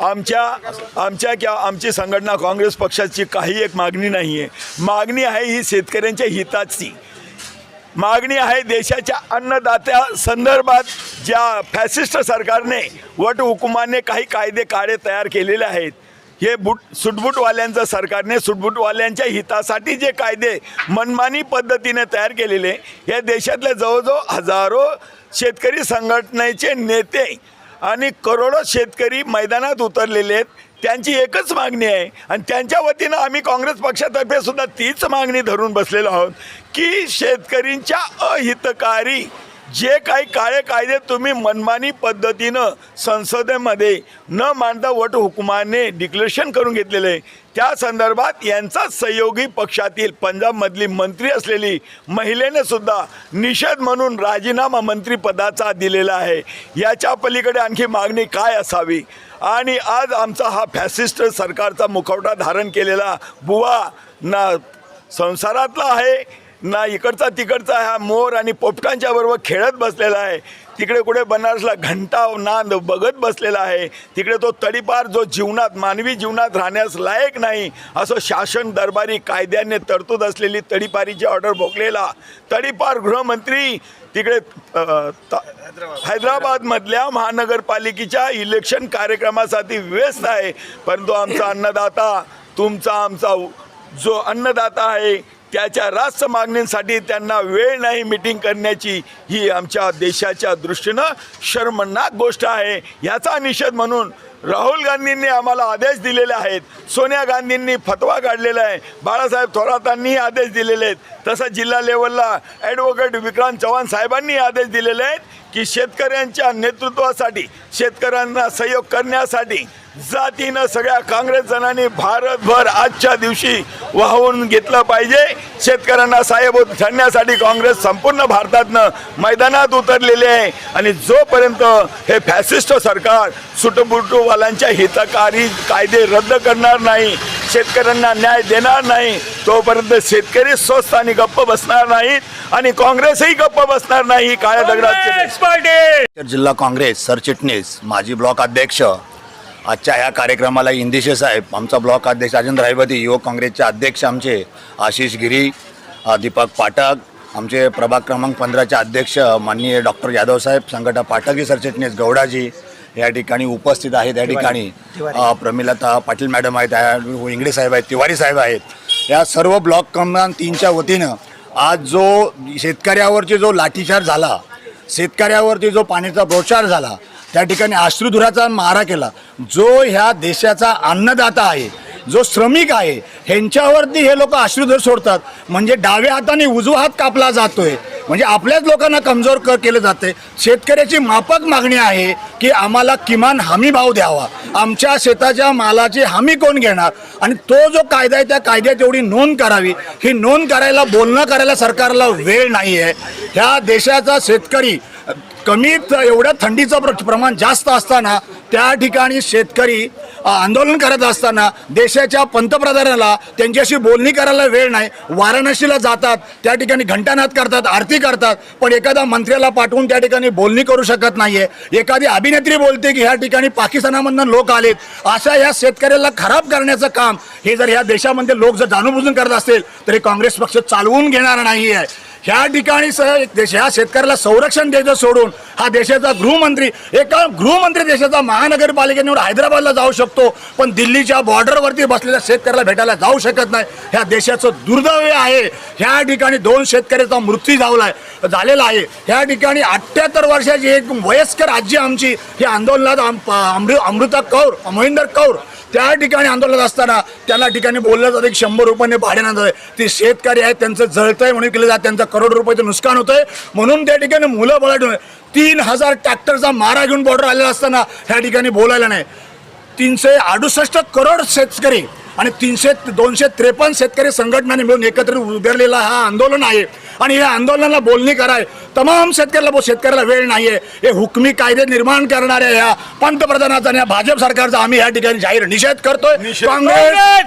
आमच्या आमच्या किंवा आमची संघटना काँग्रेस पक्षाची काही एक मागणी नाही आहे मागणी आहे ही शेतकऱ्यांच्या हिताची. मागणी आहे देशाच्या अन्नदात्या संदर्भात ज्या फॅसिस्ट सरकारने वटहुकुमाने काही कायदे काळे तयार केलेले आहेत. हे बुट सुटबुटवाल्यांचं सरकारने सुटबुटवाल्यांच्या हितासाठी जे कायदे मनमानी पद्धतीने तयार केलेले या देशातले जवळजवळ हजारो शेतकरी संघटनेचे नेते आणि करोडो शेतकरी मैदानात उतरलेले आहेत. त्यांची एकच मागणी आहे आणि त्यांच्या वतीनं आम्ही काँग्रेस पक्षातर्फे सुद्धा तीच मागणी धरून बसलेलो आहोत की शेतकरींच्या अहितकारी जे काही काळे कायदे तुम्ही मनमानी पद्धतीनं संसदेमध्ये न मानता वट हुकुमाने डिक्लेरेशन करून घेतलेले आहे. त्या संदर्भात यांचा सहयोगी पक्षातील पंजाबमधली मंत्री असलेली महिलेने सुद्धा निषेध म्हणून राजीनामा मंत्रीपदाचा दिलेला आहे. याच्या पलीकडे आणखी मागणी काय असावी? आणि आज आमचा हा फॅसिस्ट सरकारचा मुखवटा धारण केलेला बुवा ना संसारातला आहे. ना इकडचा तिकडचा हा मोर आणि पोपटांच्या बरोबर खेळत बसलेला आहे. तिकडे कुठे बनारसला घंटा नांद बघत बसलेला आहे. तिकडे तो तडीपार जो जीवनात मानवी जीवनात राहण्यास लायक नाही असं शासन दरबारी कायद्याने तरतूद असलेली तडीपारीची ऑर्डर भोगलेला. तडीपार गृहमंत्री तिकडे त- हैदराबादमधल्या महानगरपालिकेच्या इलेक्शन कार्यक्रमासाठी व्यस्त आहे. परंतु आमचा अन्नदाता तुमचा आमचा जो अन्नदाता आहे त्याच्या रास्त मागणींसाठी त्यांना वेळ नाही मिटिंग करण्याची ही आमच्या देशाच्या दृष्टीनं शर्मनाक गोष्ट आहे. ह्याचा निषेध म्हणून राहुल गांधींनी आम्हाला आदेश दिलेले आहेत. सोनिया गांधींनी फतवा काढलेला आहे. बाळासाहेब थोरातांनीही आदेश दिलेले आहेत. तसं जिल्हा लेवलला ॲडव्होकेट विक्रांत चव्हाण साहेबांनी आदेश दिलेले आहेत. की शेतकऱ्यांच्या नेतृत्वासाठी शेतकऱ्यांना सहयोग करण्यासाठी जातीनं सगळ्या काँग्रेस जणांनी भारतभर आजच्या दिवशी वाहून घेतलं पाहिजे. शेतकऱ्यांना साहेबोध ठरण्यासाठी काँग्रेस संपूर्ण भारतातनं मैदानात उतरलेले आहे. आणि जोपर्यंत हे फॅसिस्ट सरकार सुटबुटूवाल्यांच्या हितकारी कायदे रद्द करणार नाही शेतकऱ्यांना न्याय देणार नाही तोपर्यंत शेतकरी स्वस्त आणि गप्प बसणार नाहीत. आणि काँग्रेसही गप्प बसणार नाही काळ्या दगडात जिल्हा काँग्रेस सरचिटणीस माजी ब्लॉक अध्यक्ष आजच्या ह्या कार्यक्रमाला इंदिशे साहेब आमचा ब्लॉक अध्यक्ष राजेंद्र रायवती युवक काँग्रेसचे अध्यक्ष आमचे आशिष गिरी दीपक पाठक आमचे प्रभाग क्रमांक पंधराचे अध्यक्ष माननीय डॉक्टर यादव साहेब संघटा पाठकजी सरचिटणीस गौडाजी या ठिकाणी उपस्थित आहेत या ठिकाणी प्रमिलता पाटील मॅडम आहेत या- इंगडे साहेब आहेत तिवारी साहेब आहेत. या सर्व ब्लॉक क्रमांक तीनच्या वतीनं आज जो शेतकऱ्यावरची जो लाठीचार झाला शेतकऱ्यावरती जो पाण्याचा प्रोचार झाला त्या ठिकाणी अश्रुधुराचा मारा केला जो ह्या देशाचा अन्नदाता आहे जो श्रमिक आहे ह्यांच्यावरती हे लोक अश्रुधूर सोडतात. म्हणजे डाव्या हाताने उजवा हात कापला जातोय. म्हणजे आपल्याच लोकांना कमजोर क केलं जाते शेतकऱ्याची माफक मागणी आहे की आम्हाला किमान हमी भाव द्यावा. आमच्या शेताच्या मालाची हमी कोण घेणार? आणि तो जो कायदा आहे त्या कायद्यात एवढी नोंद करावी. ही नोंद करायला बोलणं करायला सरकारला वेळ नाही आहे ह्या देशाचा शेतकरी कमी एवढ्या थंडीचं प्र- प्रमाण जास्त असताना त्या ठिकाणी शेतकरी आंदोलन करत असताना देशाच्या पंतप्रधानाला त्यांच्याशी बोलणी करायला वेळ नाही. वाराणसीला जातात त्या ठिकाणी घंटानाद करतात आरती करतात पण एखाद्या मंत्र्याला पाठवून त्या ठिकाणी बोलणी करू शकत नाही आहे एखादी अभिनेत्री बोलते की ह्या ठिकाणी पाकिस्तानामधनं लोक आलेत. अशा या शेतकऱ्याला खराब करण्याचं काम हे जर ह्या देशामध्ये लोक जर जाणूनबुजून करत असतील तर हे काँग्रेस पक्ष चालवून घेणार नाही आहे ह्या ठिकाणी सह देश ह्या शेतकऱ्याला संरक्षण द्यायचं सोडून हा देशाचा गृहमंत्री एका गृहमंत्री देशाचा महानगरपालिकेवर हैदराबादला जाऊ शकतो पण दिल्लीच्या बॉर्डरवरती बसलेल्या शेतकऱ्याला भेटायला जाऊ शकत नाही. ह्या देशाचं दुर्दैव आहे. ह्या ठिकाणी दोन शेतकऱ्याचा मृत्यू झालाय झालेला आहे. ह्या ठिकाणी अठ्ठ्याहत्तर वर्षाची एक वयस्कर आजी आमची ही आंदोलनात अमृ अमृता कौर मोहिंदर कौर त्या ठिकाणी आंदोलनात असताना त्याला ठिकाणी बोललं जातं की शंभर रुपयाने भाड्यानं जातं ते शेतकरी आहेत त्यांचं जळतंय म्हणून केलं जातं त्यांचं करोड रुपयाचं नुकसान होतंय. म्हणून त्या ठिकाणी मुलं बळाटून तीन हजार ट्रॅक्टरचा मारा घेऊन बॉर्डर आलेला असताना ह्या ठिकाणी बोलायला नाही. तीनशे अडुसष्ट करोड शेतकरी आणि तीनशे दोनशे त्रेपन्न शेतकरी संघटनांनी मिळून एकत्र उभारलेला हा आंदोलन आहे. आणि या आंदोलनाला बोलणी कराय तमाम शेतकऱ्याला बो- शेतकऱ्याला वेळ नाहीये. हे हुकमी कायदे निर्माण करणाऱ्या या पंतप्रधानाचा आणि या भाजप सरकारचा आम्ही या ठिकाणी जाहीर निषेध करतोय. काँग्रेस